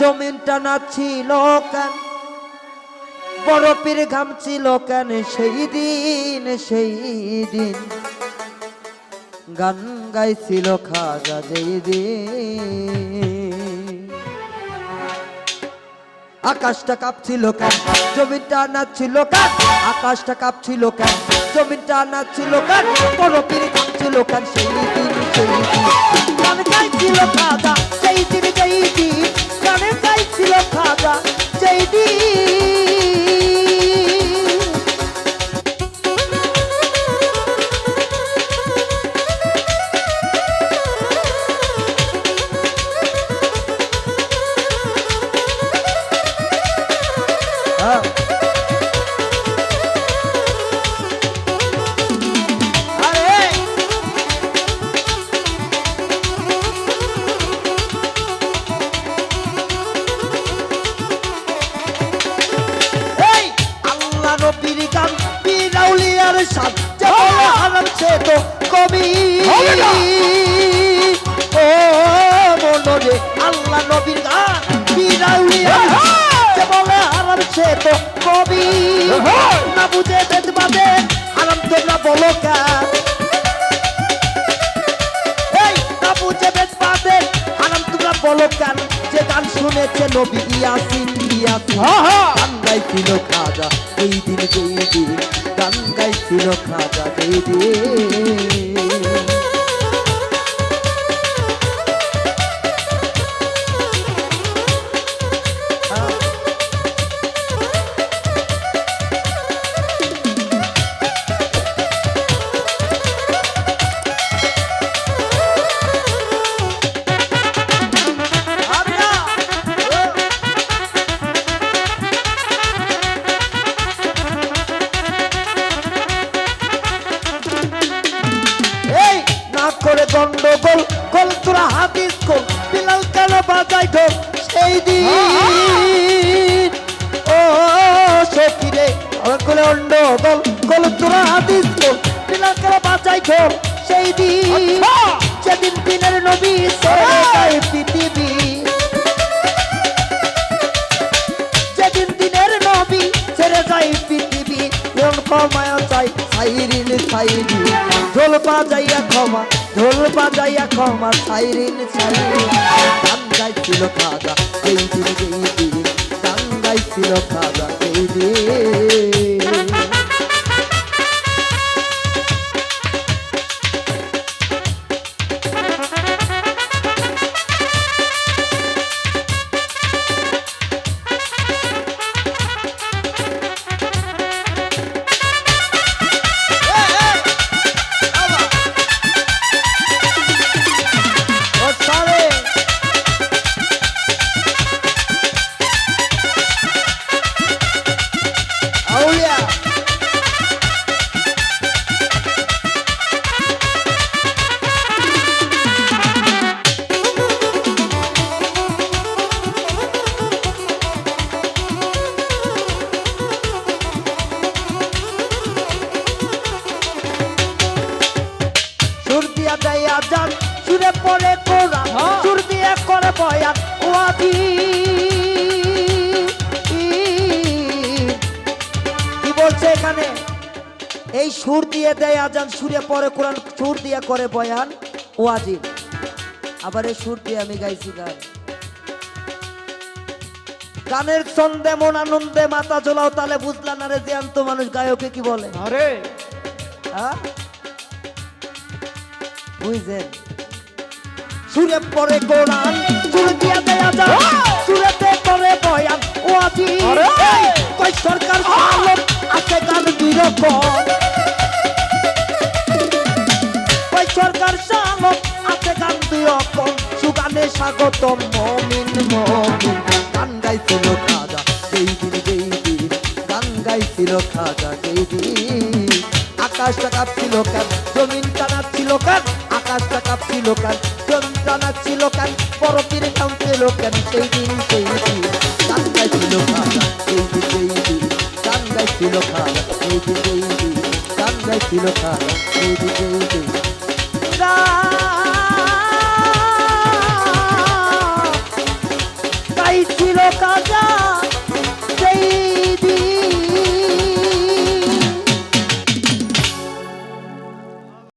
জমিনটা না ছিল কেন? বরফের ঘাম ছিল কেন সেই দিন সেই দিন? গান গাইছিল খাজা যেই দিন। আকাশটা কাঁপছিল কেন? জমিনটা নাচছিল কেন? আকাশটা কাঁপছিল কেন? জমিনটা নাচছিল কেন? বরফের ছিল কেন সেই দিন সেই দিন? গান গাইছিল খাজা ஆ. কেন এই না বুঝে বেদ বাদে হারাম তোমরা বলো কেন? যে গান শুনেছে নবী ইয়াসিন ইয়াসিন। গান গাইছিল খাজা এই দিন যেই দিন গান গাইছিল খাজা যেই দিন। গন্ডগোল গোল তোরা হাদিস গোল বিলাল কেন বাজাই ঢোল? সেই দিন ও সখিরে করে গন্ডগোল গোল তোরা হাদিস গোল বিলাল কেন বাজাই ঢোল? সেই দিন যেদিন দিনের নবী ছেড়ে যায় পৃথিবী। যেদিন দিনের নবী ছেড়ে যায় পৃথিবী কোন ক্ষমায় চাই সাইরিন সাইরি ঢোল বাজাইয়া ক্ষমা, ঢোল বাজাইয়া ক্ষমা, সাইরিন সাইরিন। গান গাইছিল খাজা এই দিন এই দিন। গান গাইছিল খাজা এই দিন। কি বলছে এখানে? এই সুর দিয়ে দেয় আজান সুরে পরে কোরআন সুর দিয়ে করে বয়ান। ওয়াজি আবার এই সুর দিয়ে আমি গাইছি গান। গানের ছন্দে মন আনন্দে মাথা চলাও তাহলে বুঝলা না রে জ্যান্ত মানুষ গায়কে কি বলে? আরে। হ্যাঁ? বুঝছেন সুরে পরে কোরআন সুরে দিয়া দেয়া যায় সুরেতে করে বয়ান ও আজি আরে! এই, কই সরকার আলোক আছে দুই রকম কই সরকার চালক আছে দুই রকম সুগানে স্বাগতম মমিন মমিন। গান গাইছিল খাজা সেই দিন যেই দিন গান গাইছিল খাজা সেই দিন আকাশটা কাঁপছিল কেন কাঁপছিল কেন জমিন টানাচ্ছিল কেন বরফের কামছিল কেন সেই দিন সেই দিন? গান গাইছিল খাজা সেই দিন সেই দিন। গান